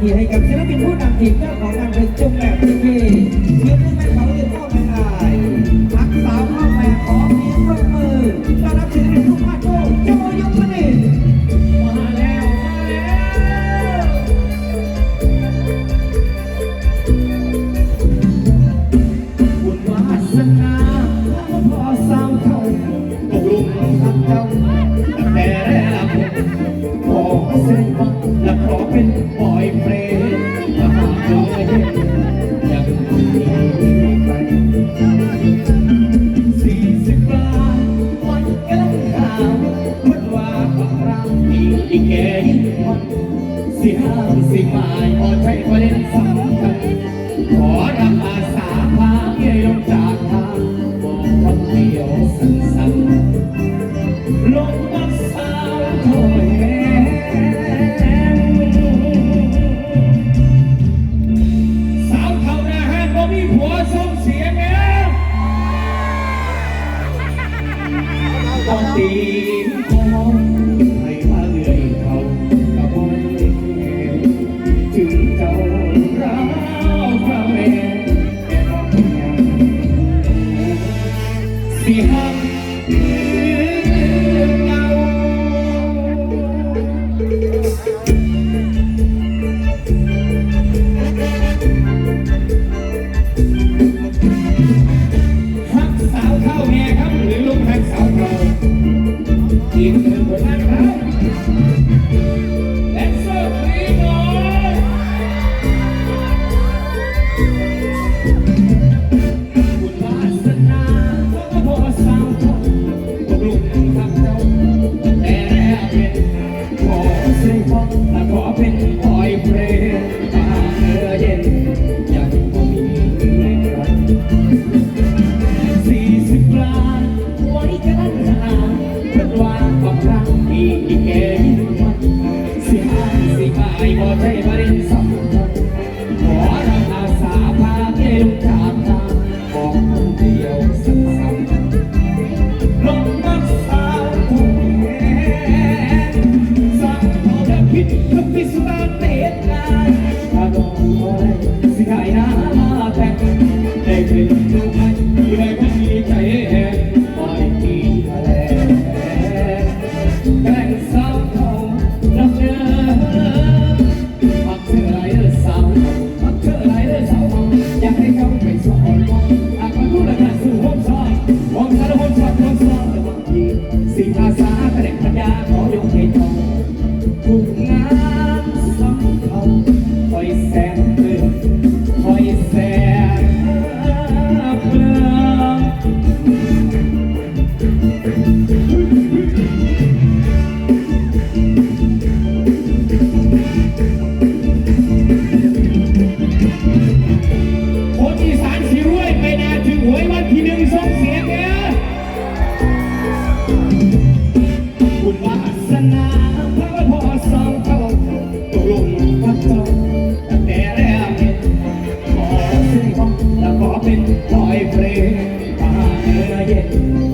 ทีให้กับศิลปินผู้นำทีมเจ้าของงานเพลงจุ๊บ อีกแกยิ่งมันสิห้ามสิหมายพอใช้ประเด็นสำคัญขอรับอาสาพา แต่แรกขอซื้อของแล้วขอเป็นรอยเพลงตาเนื้อเย็น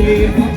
You.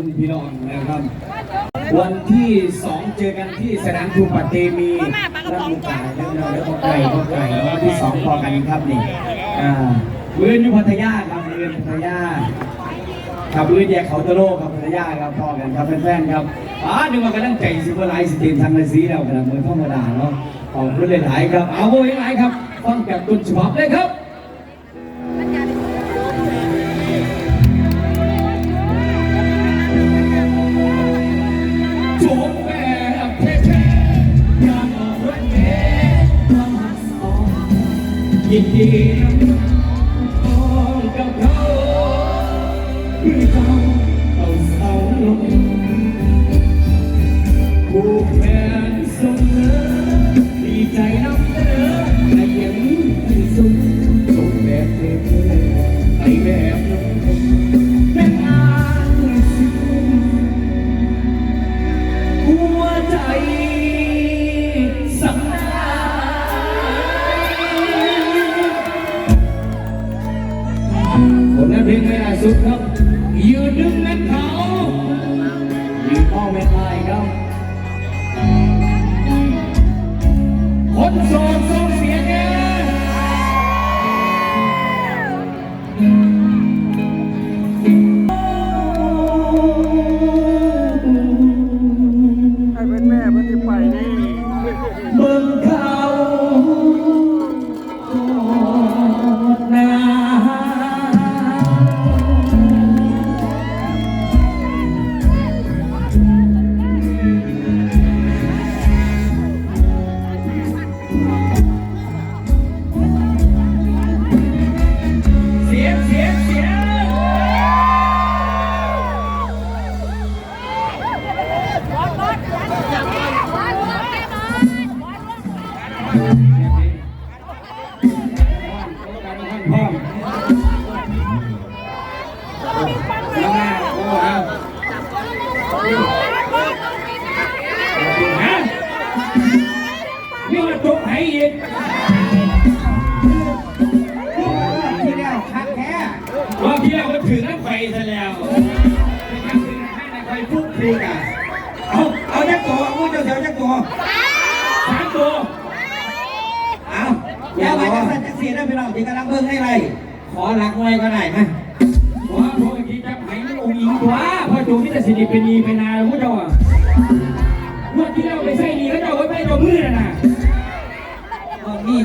คุณพี่น้องนะครับ วันที่สองเจอกันที่สนามทูปเตมีรับมุกไก่แล้วแล้วก็ไก่ก็ไก่แล้ววันที่สองพอกันครับนี่อ่าเวืนอยู่พัทยาครับเวืนพัทยาครับเวืนแยกเขาตะโลครับพัทยาครับพอกันครับแฟนๆครับอ่านึกว่ากำลังใจสิบไลายสตรีมทางเลยสีแล้วกันเหมือนธรรมดาเนาะขอบคุณหลายๆครับเอาโว้ยหลายครับฟังจากต้นฉบับเลยครับ ยินดีน้ำน้องกับเขาคือเขาเอาเสาลงผู้แทนสมเนอดีใจน้ำเด้อแต่ยังไม่สุดโจมแบบเธอไปแบบลง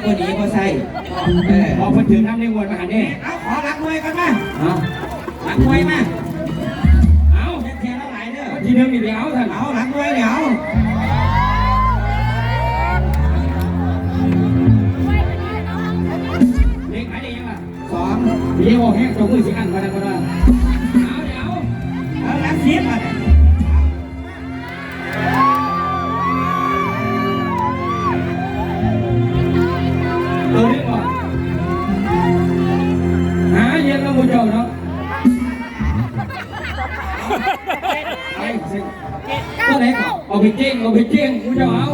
บ่มีก็ดีก็ใส่เออพอพอถึงน้ำในวนมาหันเนี่ยเอาขอรักไว้กันมาเอารักไว้มาเอาเสียแล้วหลายเด้อทีเดียวมีเดียวท่านเอารักไว้เดี๋ยวเด็กขายได้ยังล่ะสองเดี๋ยวแห้งตัวมือสิอันมาดังก็ได้เอาเดี๋ยวเอารักเสียมาเนี่ยเอา ตัวไหนก่อนเอาไปเจ้งเอาไปเจ้งมุจเจ้าเอา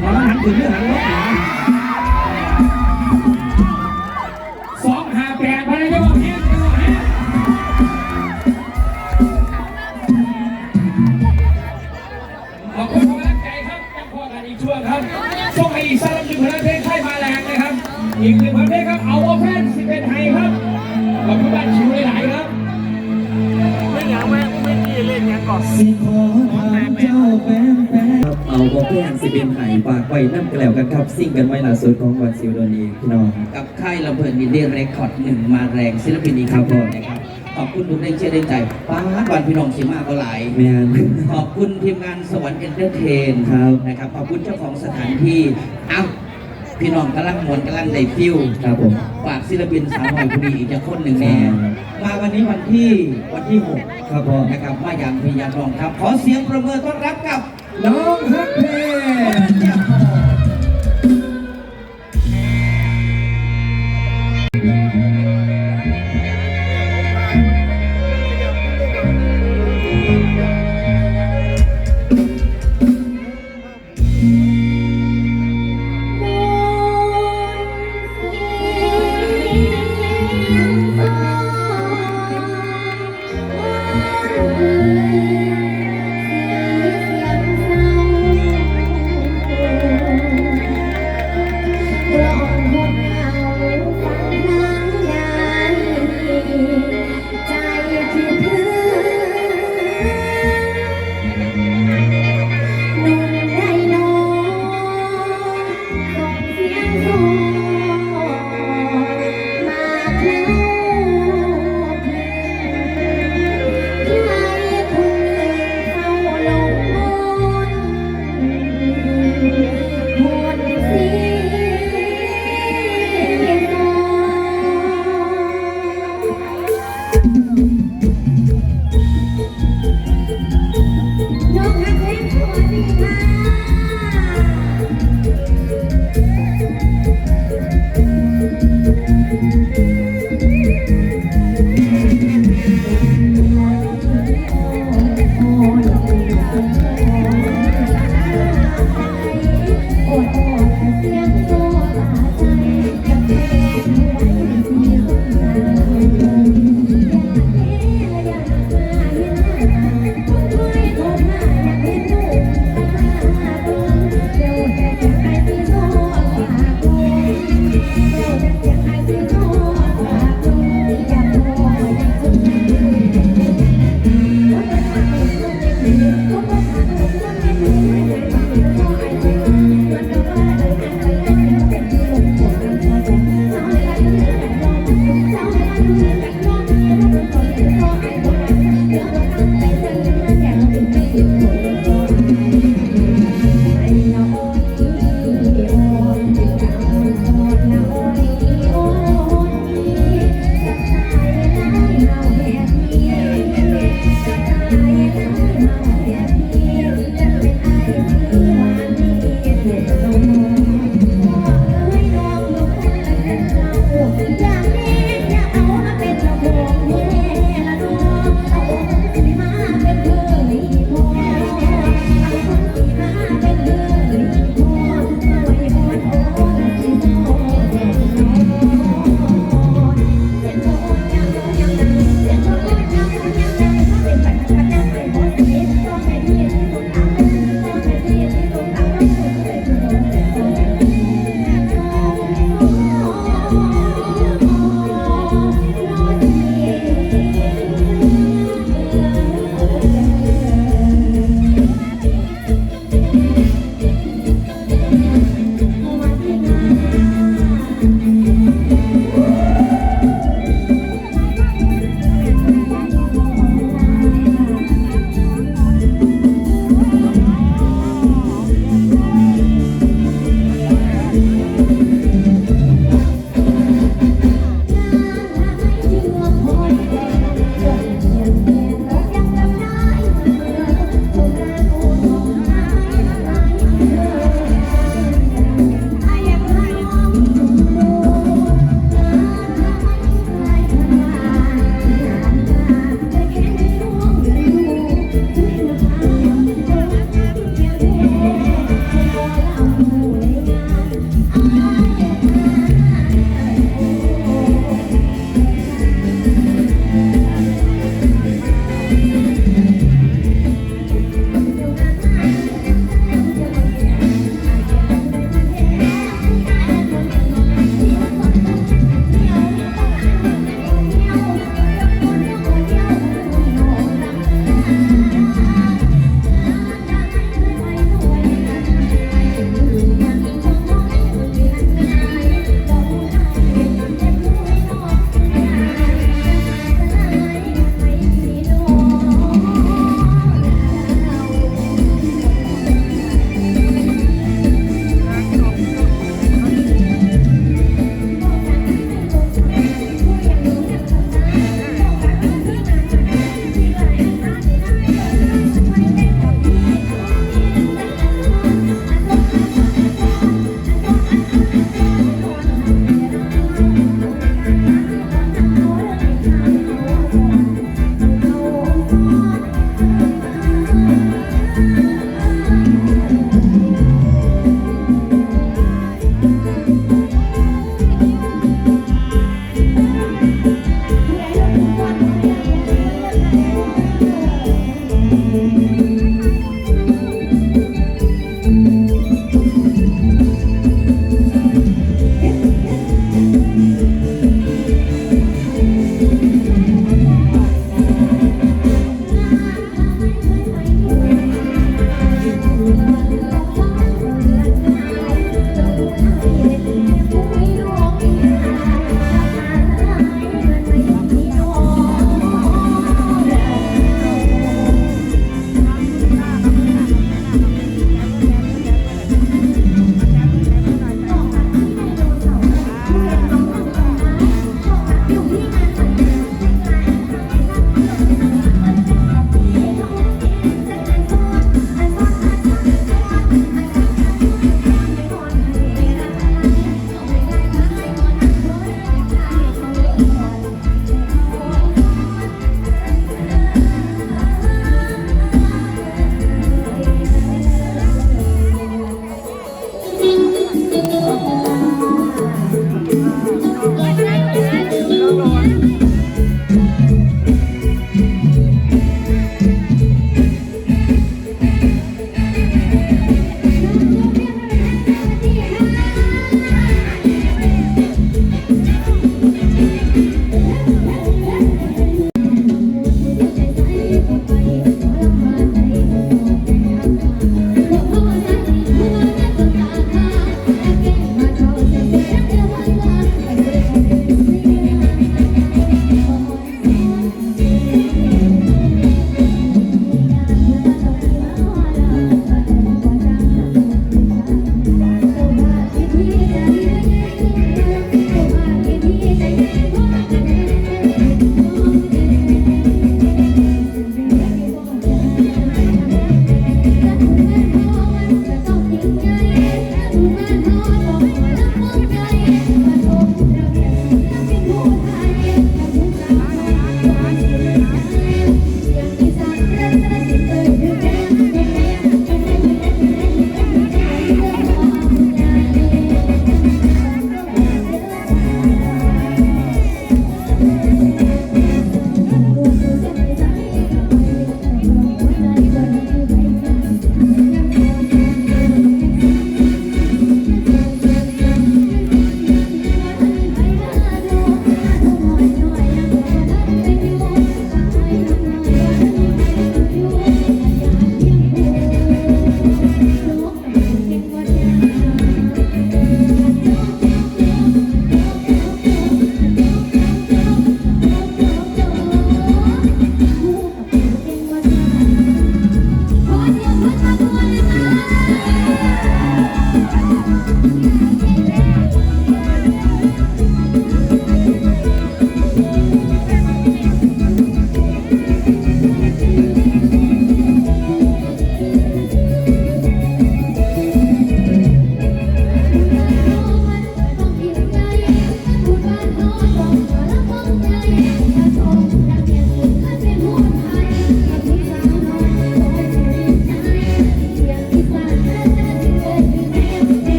เอาหันถึงเรื่อหันรถหา แล้วกันครับสิ่งกันไว้ล่าสุดของวันซิวโดนีพี่น้อง กับค่ายลำเพลินมินเดียเรคคอร์ดหนึ่งมาแรงศิลปินอีกครับผมนะครับ ขอบคุณทุกแรงเชียร์แรงใจป้าดวันพี่น้องสิมาก็หลายแมนขอบคุณทีมงานสวรรค์เอนเตอร์เทนครับนะครับ ขอบคุณเจ้าของสถานที่เอ้าพี่น้องกำลังมวนกำลังได้ฟิวครับผมฝากศิลปินสาวหน่อยพอดีอีกจะคนหนึ่งแน่ครับมาวันนี้วันที่วันที่หกครับผมนะครับมาอย่างพยายามลองครับ ขอเสียงประเมินต้อนรับกับน้องฮักเพน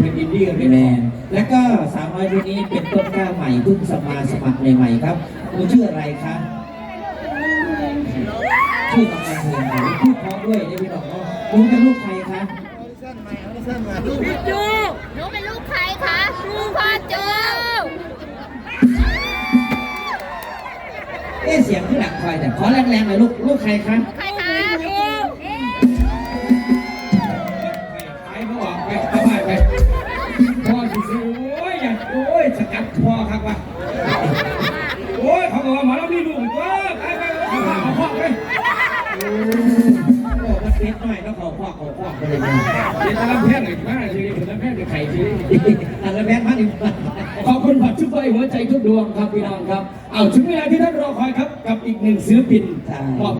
เพลงกับเพลงอินดี้เรียนแมแมนแล้วก็สาวน้อยคนนี้เป็นต้นกล้าใหม่เพิ่งสมาสมัครใหม่ๆครับคุณชื่ออะไรคะชื่อกำลังเพลงไหนพูดเพราะด้วยได้พี่น้องเนาะรู้เป็นลูกใครคะจูหนูเป็นลูกใครคะลูกพ่อจูเอ๊ะเสียงที่หลังคอยแต่ขอแรงๆหน่อยลูกลูกใครคะใคร บอกว่าเพชรหน่อยแล้วขอพ่อขอพ่อไปเลยนะเดี๋ยวจะรับแพทย์หน่อยมาทีนี้ผมรับแพทย์จะไข่ทีนี้อันละแม่มาดีกขอบคุณผัดชุบไฟหัวใจทุกดวงครับพี่น้องครับ เอาถึงเวลาที่ท่านรอคอยครับ กับอีกหนึ่งศิลปินมอบ